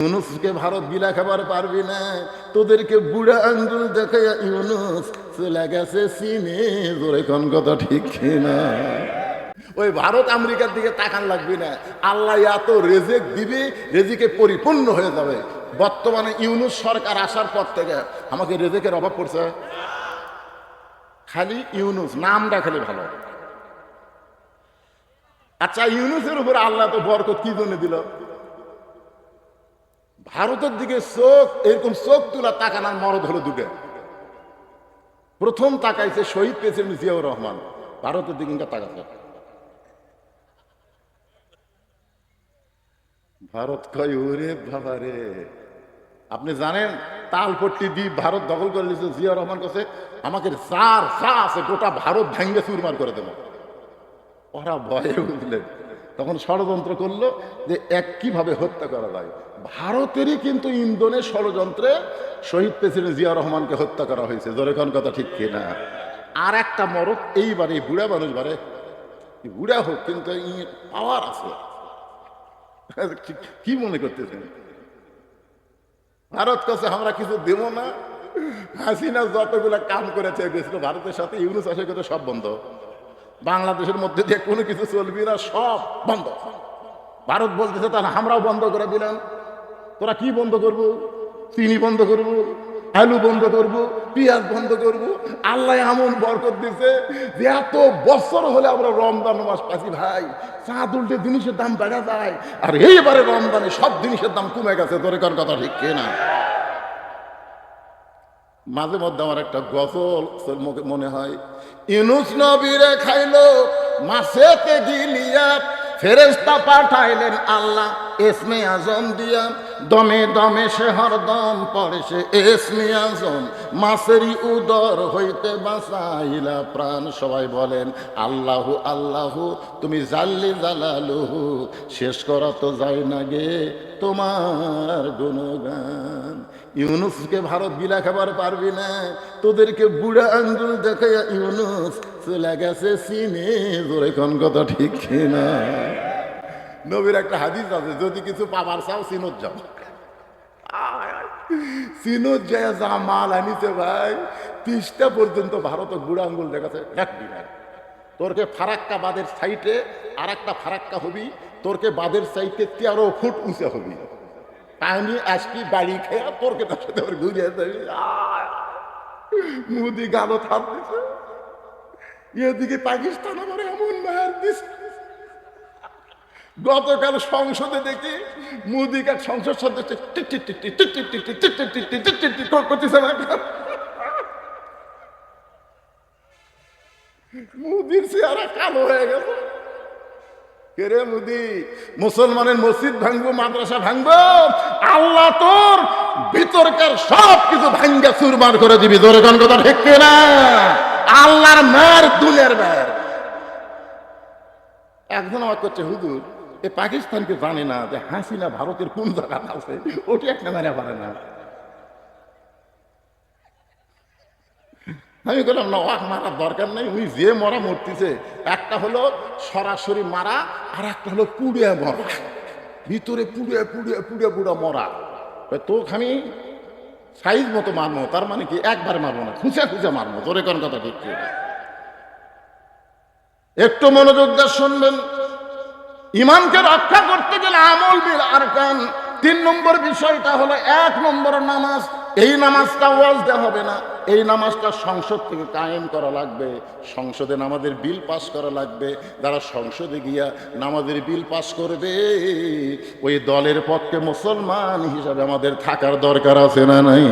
ইউনুসকে ভারত বিলা খাবার পারবি না। তোদেরকে বুড়া আঙ্গুল দেখে ইউনুস চলে গেছে চীনে। জোরে কোন কথা ঠিক না ওই ভারত আমেরিকার দিকে তাকান লাগবি না। আল্লাহ এত রেজেক দিবে, রেজিকে পরিপূর্ণ হয়ে যাবে। বর্তমানে ইউনুস সরকার আসার পর থেকে আমাকে রেজেকের অভাব পড়ছে। খালি ইউনুস, নামটা খালি ভালো। আচ্ছা ইউনুসের উপরে আল্লাহ তো বরকত কি জন্য দিল? ভারতের দিকে চোখ, এরকম চোখ তোলা তাকানার মরদ হলো দুটো। প্রথম তাকাইছে শহীদ প্রেসিডেন্ট জিয়াউর রহমান। ভারতের দিকে তাকাচ্ছে। ভারত কয়, ওরে বাবা রে। আপনি জানেন, তালপট্টি দ্বীপ ভারত দখল করে নিয়েছে, জিয়া রহমান কাছে। আমাকে চার চা আছে, গোটা ভারত ভেঙ্গে চুরমার করে দেবো। ওরা ভয়ে বুঝলেন তখন ষড়যন্ত্র করল যে এক হত্যা করা যায়। ভারতেরই কিন্তু ইন্দোনের ষড়যন্ত্রে শহীদ প্রেসিডেন্ট জিয়া রহমানকে হত্যা করা হয়েছে। জোরে কোন কথা, ঠিক কিনা আর একটা মরক, এইবারে এই বুড়া মানুষ বারে বুড়া হোক, কিন্তু পাওয়ার আছে। কি- মনে করতেছেন? ভারত কাছে আমরা কিছু দেব না। হাসিনা যতগুলা কাম করেছে ভারতের সাথে ইউনুস আসে করে সব বন্ধ। বাংলাদেশের মধ্যে দিয়ে কোনো কিছু চলবি না, সব বন্ধ। ভারত বলতেছে, তাহলে আমরাও বন্ধ করে দিলাম। তোরা কি বন্ধ করব? চিনি বন্ধ করব? আলু বন্ধ করব? পেঁয়াজ বন্ধ করব? আল্লাহ এমন বরকত দিছে যে এত বছর হলে আমরা রমজান মাস পাচ্ছি, ভাই। চাঁদ উল্টে জিনিসের দাম বেড়ে যায়। আর এইবারে রমজানে সব জিনিসের দাম কমে গেছে। তোর কথা ঠিক না? মাঝে মধ্যে আমার একটা গজল মনে হয়। ইনুস নবীরে খাইলো মাসেতে গিলিয়া ফেরেস্তা পাঠাইলেন আল্লাহ এসমে আজম দিয়া। দমে দমে সে হরদম পড়ে সে এসমে আজম। মাসেরই উদর হইতে বাঁচাইলা প্রাণ, সবাই বলেন, আল্লাহু আল্লাহু, তুমি জাল্লি জালালুহু, শেষ করা তো যায় না গে তোমার গুণগান। ইউনুসকে ভারত গিলা খাবার পারবি না। তোদেরকে বুড়া আঙ্গুল দেখে ইউনুস চলে গেছে চীনে জোরে কোন কথা ঠিক না নবীর একটা হাদিস আছে, যদি কিছু পাবার চাও চিনত যাও। চিনত যায় যা মাল আনিছে ভাই, তিরিশটা পর্যন্ত ভারত বুড়া আঙ্গুল দেখাচ্ছে রাখবি না তোরকে ফারাক্কা বাদের সাইটে আর একটা ফারাক্কা হবি, তোরকে বাদের সাইটে তেরো ফুট উঁচে হবি। আমি আসবি বাড়ি খেয়ে তার সাথে আবার ঘুরে মুদি গালো থাপ দিছে এদিকে পাকিস্তান আমার এমন মায়ের দিছে গতকাল সংসদে দেখি মোদিকে সংসদ সদস্য মুদির চেহারা কালো হয়ে গেছে কেরে মুদি? মুসলমানের মসজিদ ভাঙবো, মাদ্রাসা ভাঙবো? আল্লাহ তোর ভিতরকার সব কিছু ভাঙ্গা চুরমার করে দিবি। কোন কথা ঠিক না আল্লাহর মার দুলের মার। একজন আমার করছে, হুজুর, এ পাকিস্তানকে জানে না যে হাসিনা ভারতের কোন জায়গাতে আছে? ওটি একটা জানা পারে না। আমি বললাম না ওয়াক মারার দরকার নেই উনি যে মরা মরতেছে। একটা হলো সরাসরি মারা, আর একটা হলো পুড়িয়া মরা। ভিতরে পুড়িয়া পুড়িয়া পুড়িয়া পুড়া মরা। তোকে আমি সাইজ মতো মারবো তার মানে কি একবার মারবো না, খুঁজে খুঁজে মারবো তোরে কোন কথা ঠিক। একটু মনোযোগ দিয়ে শুনবেন, ইমানকে রক্ষা করতে গেলে আমল বিল আরকান। তিন নম্বর বিষয়টা হলো, এক নম্বর নামাজ এই নামাজটা ওয়াজ দেওয়া হবে না। এই নামাজটা সংসদ থেকে কায়েম করা লাগবে। সংসদে নামাজের বিল পাস করা লাগবে। যারা সংসদে গিয়া নামাজের বিল পাস করবে, ওই দলের পক্ষে মুসলমান হিসাবে আমাদের থাকার দরকার আছে না নাই?